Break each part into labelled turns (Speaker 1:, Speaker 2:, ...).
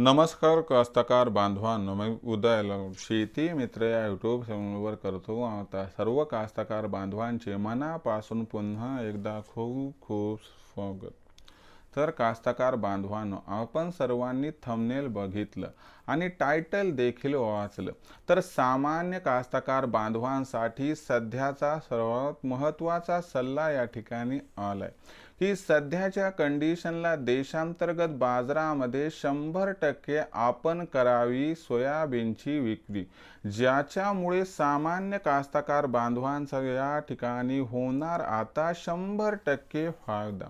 Speaker 1: नमस्कार कास्तकार बांधवांनो मी उदय शेती मित्र या यूट्यूब चॅनलवर करतो आता सर्व कास्तकार बांधवांचे मनापासून पुन्हा एकदा खूप खूप स्वागत. तर कास्तकार बांधवांनो आपण सर्वांनी थंबनेल बघितलं. आणि टायटल देखील वाचलं. तर सामान्य कास्तकार बांधवांसाठी सध्याचा सर्वात महत्त्वाचा सल्ला या ठिकाणी आलाय. की सध्याच्या कंडिशनला देशांतर्गत बाजारामध्ये शंभर टक्के आपण करावी सोयाबीनची विक्री. ज्याच्यामुळे सामान्य कास्तकार बांधवांचा या ठिकाणी होणार आता शंभर टक्के फायदा.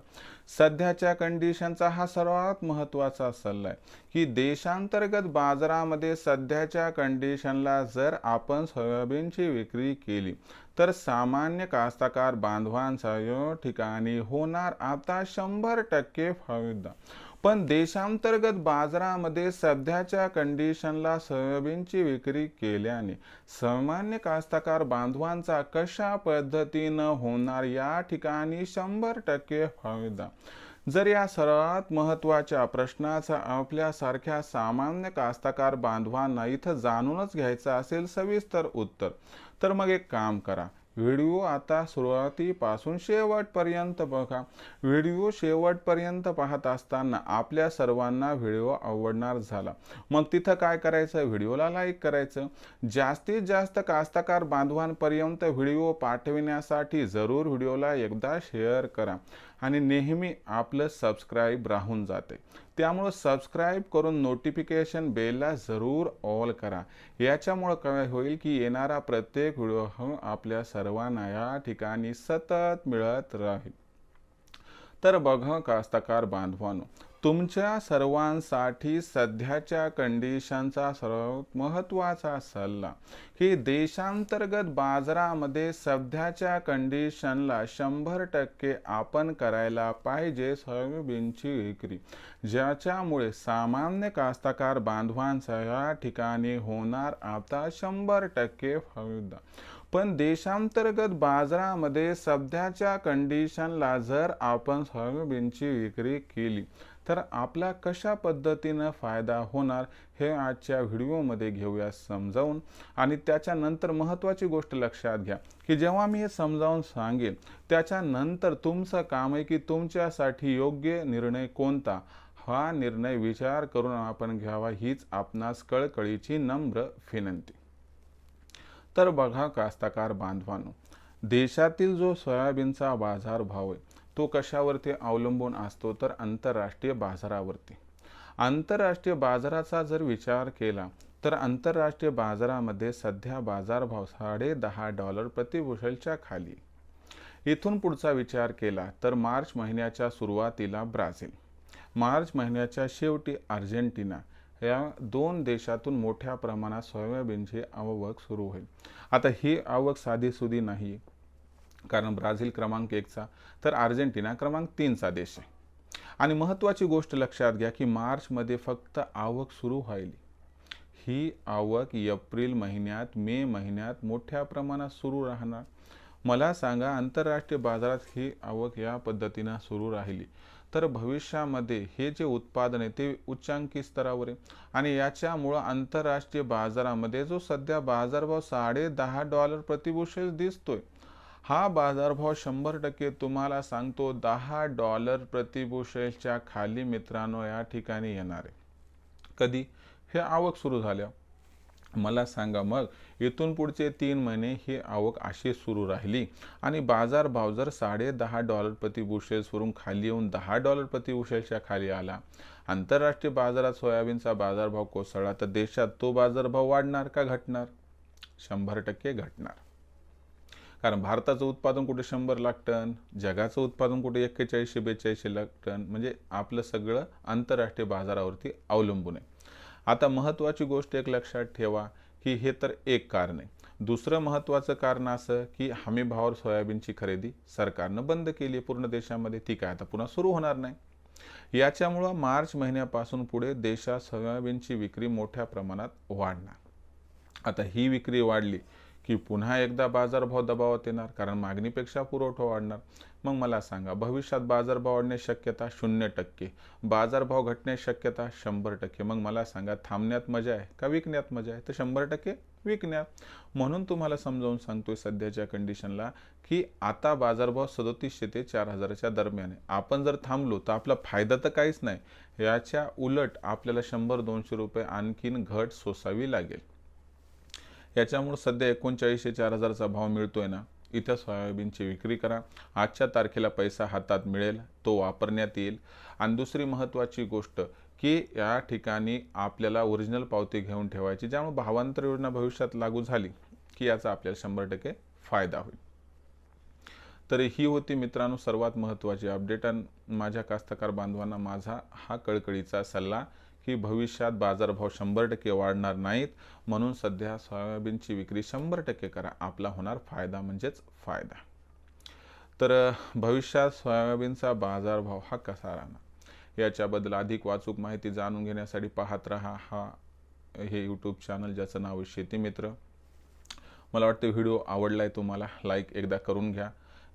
Speaker 1: सध्याच्या कंडिशनचा हा सर्वात महत्त्वाचा सल्ला आहे. की देशांतर्गत बाजारामध्ये सध्याच्या कंडिशनला जर आपण सोयाबीनची विक्री केली तर सामान्य कास्तकार बांधवांचा या ठिकाणी होणार आता शंभर टक्के फायदा. पण देशांतर्गत बाजारामध्ये सध्याच्या कंडिशनला सोयाबीनची विक्री केल्याने सामान्य कास्तकार बांधवांचा कशा पद्धतीनं होणार या ठिकाणी शंभर टक्के फायदा. जर या सर्वात महत्त्वाच्या प्रश्नाचा आपल्यासारख्या सामान्य कास्तकार बांधवांना इथं जाणूनच घ्यायचं असेल सविस्तर उत्तर तर मग एक काम करा. व्हिडिओ आता सुरुवातीपासून शेवटपर्यंत बघा. व्हिडिओ शेवटपर्यंत पाहत असताना आपल्या सर्वांना व्हिडिओ आवडणार झाला. मग तिथं काय करायचं? व्हिडिओला लाईक करायचं. जास्तीत जास्त कास्तकार बांधवांपर्यंत व्हिडिओ पाठविण्यासाठी जरूर व्हिडिओला एकदा शेअर करा आणि नेहमी आपलं सबस्क्राईब राहून जाते. त्यामुळं सबस्क्राईब करून नोटिफिकेशन बेलला जरूर ऑल करा. याच्यामुळं काय होईल की येणारा प्रत्येक व्हिडिओ आपल्या सर्व सर्वांना या ठिकाणी सतत मिळत राहील. तर बघा कास्तकार बांधवानो तुमच्या सर्वांसाठी सध्याच्या कंडिशनचा सर्वात महत्त्वाचा सल्ला की देशांतर्गत बाजारामध्ये सध्याच्या कंडिशनला शंभर टक्के आपण करायला पाहिजे सोयाबीनची विक्री ज्याच्यामुळे सामान्य कास्तकार बांधवांचा या ठिकाणी होणार आता शंभर टक्के फायदा. पण देशांतर्गत बाजारामध्ये सध्याच्या कंडिशनला जर आपण सोयाबीनची विक्री केली तर आपला कशा पद्धतीनं फायदा होणार हे आजच्या व्हिडिओमध्ये घेऊया समजावून. आणि त्याच्यानंतर महत्त्वाची गोष्ट लक्षात घ्या की जेव्हा मी हे समजावून सांगेन त्याच्यानंतर तुमचं काम आहे की तुमच्यासाठी योग्य निर्णय कोणता? हा निर्णय विचार करून आपण घ्यावा हीच आपणास कळकळीची नम्र विनंती. तर बघा कास्तकार बांधवांनो देशातील जो सोयाबीनचा बाजार भाव आहे तो कशावरती अवलंबून असतो तर आंतरराष्ट्रीय बाजारावरती. आंतरराष्ट्रीय बाजाराचा जर विचार केला तर आंतरराष्ट्रीय बाजारामध्ये सध्या बाजारभाव साडे दहा डॉलर प्रतिबुशलच्या खाली. इथून पुढचा विचार केला तर मार्च महिन्याच्या सुरुवातीला ब्राझील. मार्च महिन्याच्या शेवटी अर्जेंटिना या दोन देशातून मोठ्या प्रमाणात सोयाबीनची आवक सुरू होईल. आता ही आवक साधीसुधी नाही. कारण ब्राझील क्रमांक एकचा तर अर्जेंटिना क्रमांक तीनचा देश आहे. आणि महत्त्वाची गोष्ट लक्षात घ्या की मार्चमध्ये फक्त आवक सुरू व्हायली. ही आवक एप्रिल महिन्यात मे महिन्यात मोठ्या प्रमाणात सुरू राहणार. मला सांगा आंतरराष्ट्रीय बाजारात ही आवक या पद्धतीनं सुरू राहिली. तर भविष्यामध्ये हे जे उत्पादन आहे ते उच्चांकी स्तरावर आहे. आणि याच्यामुळं आंतरराष्ट्रीय बाजारामध्ये जो सध्या बाजारभाव साडे दहा डॉलर प्रतिबुशेल दिसतोय हा बाजारभाव शंभर टक्के तुम्हाला सांगतो दहा डॉलर प्रतिबुशेलच्या खाली मित्रांनो या ठिकाणी येणार आहे. कधी? हे आवक सुरू झाल्या. मला सांगा मग इथून पुढचे तीन महिने ही आवक अशी सुरू राहिली. आणि बाजारभाव जर साडे दहा डॉलर प्रति बुशेल्सवरून खाली येऊन दहा डॉलर प्रति बुशेल्सच्या खाली आला. आंतरराष्ट्रीय बाजारात सोयाबीनचा बाजारभाव कोसळला तर देशात तो बाजारभाव वाढणार का घटणार? शंभर टक्के घटणार. कारण भारताचं उत्पादन कुठे शंभर लाख टन जगाचं उत्पादन कुठे एक्केचाळीसशे बेचाळीसशे लाख टन म्हणजे आपलं सगळं आंतरराष्ट्रीय बाजारावरती अवलंबून आहे. आता महत्त्वाची गोष्ट एक लक्षात ठेवा की हे तर एक कारण आहे. दुसरं महत्त्वाचं कारण असं की हमी भावावर सोयाबीनची खरेदी सरकारनं बंद केली पूर्ण देशामध्ये. ती काय आता पुन्हा सुरू होणार नाही. याच्यामुळं मार्च महिन्यापासून पुढे देशात सोयाबीनची विक्री मोठ्या प्रमाणात वाढणार. आता ही विक्री वाढली की पुन्हा एकदा बाजारभाव दबावात येणार कारण मागणीपेक्षा पुरवठा वाढणार. मग मला सांगा भविष्यात बाजारभाव वाढण्याची शक्यता शून्य टक्के बाजारभाव घटण्याची शक्यता शंभर टक्के. मग मला सांगा थांबण्यात मजा आहे का विकण्यात मजा आहे? तर शंभर टक्के विकण्यात. म्हणून तुम्हाला समजावून सांगतोय सध्याच्या कंडिशनला की आता बाजारभाव सदोतीसशे ते चार हजाराच्या दरम्यान आहे. आपण जर थांबलो तर आपला फायदा तर काहीच नाही. याच्या उलट आपल्याला शंभर दोनशे रुपये आणखीन घट सोसावी लागेल. याच्यामुळे सध्या एकोणचाळीसशे चार हजारचा भाव मिळतोय ना इथं सोयाबीनची विक्री करा. आजच्या तारखेला पैसा हातात मिळेल तो वापरण्यात येईल. आणि दुसरी महत्त्वाची गोष्ट की या ठिकाणी आपल्याला ओरिजिनल पावती घेऊन ठेवायची ज्यामुळे भावांतर योजना भविष्यात लागू झाली की याचा आपल्याला शंभर टक्के फायदा होईल. तर ही होती मित्रांनो सर्वात महत्त्वाची अपडेट आणि माझ्या कास्तकार बांधवांना माझा हा कळकळीचा सल्ला. की भविष्यात बाजारभाव शंभर टक्के वाढणार नाहीत. म्हणून सध्या सोयाबीनची विक्री शंभर टक्के करा. आपला होणार फायदा म्हणजेच फायदा. तर भविष्यात सोयाबीनचा बाजारभाव हा कसा राहणार? याच्याबद्दल अधिक वाचूक माहिती जाणून घेण्यासाठी पाहत राहा हा हे यूट्यूब चॅनल ज्याचं नाव आहे शेतीमित्र. मला वाटतं व्हिडिओ आवडला आहे तुम्हाला लाईक एकदा करून घ्या.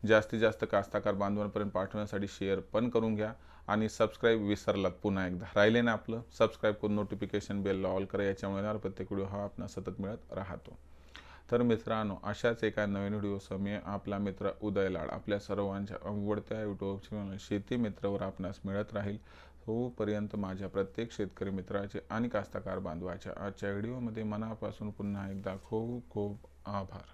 Speaker 1: जास्तीत जास्त कास्ताकार बांधवांपर्यंत पाठवण्यासाठी शेअर पण करून घ्या. आणि सबस्क्राईब विसरलात पुन्हा एकदा. राहिले ना आपलं सबस्क्राईब करून नोटिफिकेशन बेलला ऑल करा याच्यामुळे येणार प्रत्येक व्हिडिओ हा आपण सतत मिळत राहतो. तर मित्रांनो अशाच एका नवीन व्हिडिओसह मी आपला मित्र उदय लाड आपल्या सर्वांच्या आवडत्या युट्यूब चॅनल शेती मित्रवर आपणास मिळत राहील. तोपर्यंत माझ्या प्रत्येक शेतकरी मित्राचे आणि कास्तकार बांधवाच्या आजच्या व्हिडिओमध्ये मनापासून पुन्हा एकदा खूप खूप आभार.